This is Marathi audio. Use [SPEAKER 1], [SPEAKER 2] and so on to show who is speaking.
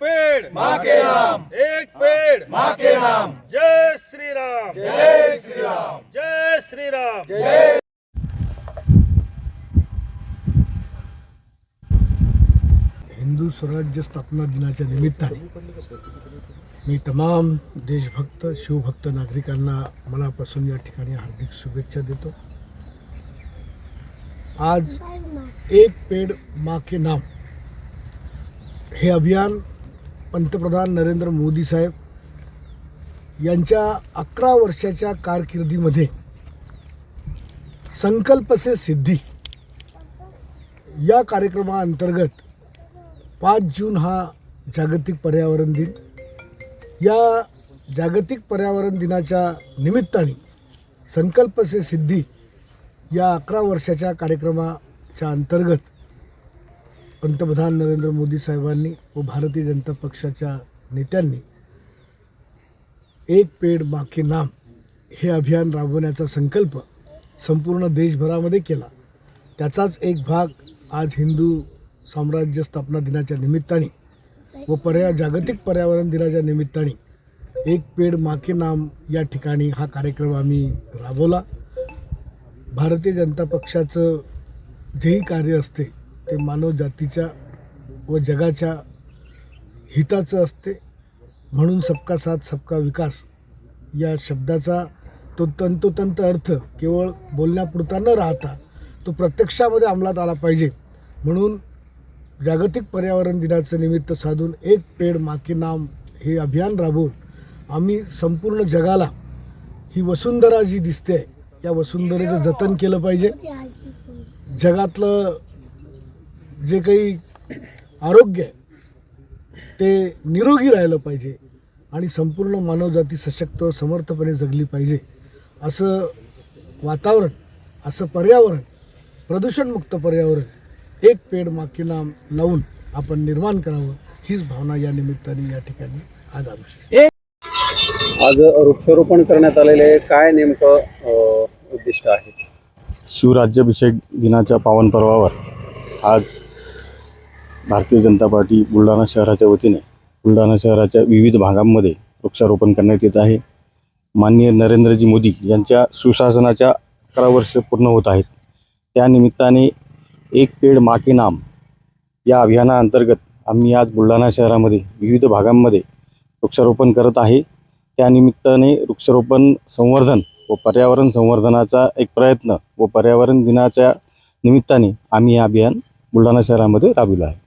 [SPEAKER 1] पेड़।
[SPEAKER 2] माँ के नाम
[SPEAKER 1] एक पेड़।
[SPEAKER 2] माँ के नाम
[SPEAKER 1] जय श्री राम
[SPEAKER 2] जय श्री राम
[SPEAKER 1] जय श्री राम
[SPEAKER 2] जय।
[SPEAKER 3] हिंदू स्वराज्य स्थापना दिनाच्या निमित्ताने मी तमाम देशभक्त शिवभक्त नागरिकांना मनापासून या ठिकाणी हार्दिक शुभेच्छा देतो. आज एक पेड माँ के नाम हे अभियान पंतप्रधान नरेंद्र मोदी साहेब यांच्या अकरा वर्षाच्या कारकिर्दीमध्ये संकल्प से सिद्धी या कार्यक्रमाअंतर्गत पाच जून हा जागतिक पर्यावरण दिन. या जागतिक पर्यावरण दिनाच्या निमित्ताने संकल्प से सिद्धी या अकरा वर्षाच्या कार्यक्रमाच्या अंतर्गत पंतप्रधान नरेंद्र मोदी साहेबांनी व भारतीय जनता पक्षाच्या नेत्यांनी एक पेड माके नाम हे अभियान राबवण्याचा संकल्प संपूर्ण देशभरामध्ये केला. त्याचाच एक भाग आज हिंदू साम्राज्य स्थापना दिनाच्या निमित्ताने व पर्या जागतिक पर्यावरण दिनाच्या निमित्ताने एक पेड माके नाम या ठिकाणी हा कार्यक्रम आम्ही राबवला. भारतीय जनता पक्षाचं जेही कार्य असते ते मानव जातीच्या व जगाच्या हिताचं असते. म्हणून सबका साथ सबका विकास या शब्दाचा तो तंतोतंत अर्थ केवळ बोलण्यापुरता न राहता तो प्रत्यक्षामध्ये अंमलात आला पाहिजे. म्हणून जागतिक पर्यावरण दिनाचं निमित्त साधून एक पेड माके नाम हे अभियान राबवून आम्ही संपूर्ण जगाला ही वसुंधरा जी दिसते या वसुंधरेचं जतन केलं पाहिजे. जगातलं जे काही आरोग्य आहे ते निरोगी राहिलं पाहिजे आणि संपूर्ण मानवजाती सशक्त समर्थपणे जगली पाहिजे. असं वातावरण असं पर्यावरण प्रदूषणमुक्त पर्यावरण एक पेड माके नाम लावून आपण निर्माण करावं हीच भावना या निमित्ताने या ठिकाणी आज आमची
[SPEAKER 4] आज वृक्षारोपण करण्यात आलेले काय नेमकं उद्दिष्ट आहे?
[SPEAKER 5] शिवराज्याभिषेक दिनाच्या पावन पर्वावर आज भारतीय जनता पार्टी बुलढाणा शहराच्या वतीने बुलढाणा शहराच्या विविध भागांमध्ये वृक्षारोपण करण्यात येत आहे. माननीय नरेंद्रजी मोदी यांच्या सुशासनाच्या अकरा वर्ष पूर्ण होत आहेत. त्यानिमित्ताने एक पेड माके नाम या अभियानाअंतर्गत आम्ही आज बुलढाणा शहरामध्ये विविध भागांमध्ये वृक्षारोपण करत आहे. त्यानिमित्ताने वृक्षारोपण संवर्धन व पर्यावरण संवर्धनाचा एक प्रयत्न व पर्यावरण दिनाच्या निमित्ताने आम्ही हे अभियान बुलढाणा शहरामध्ये राबविलं आहे.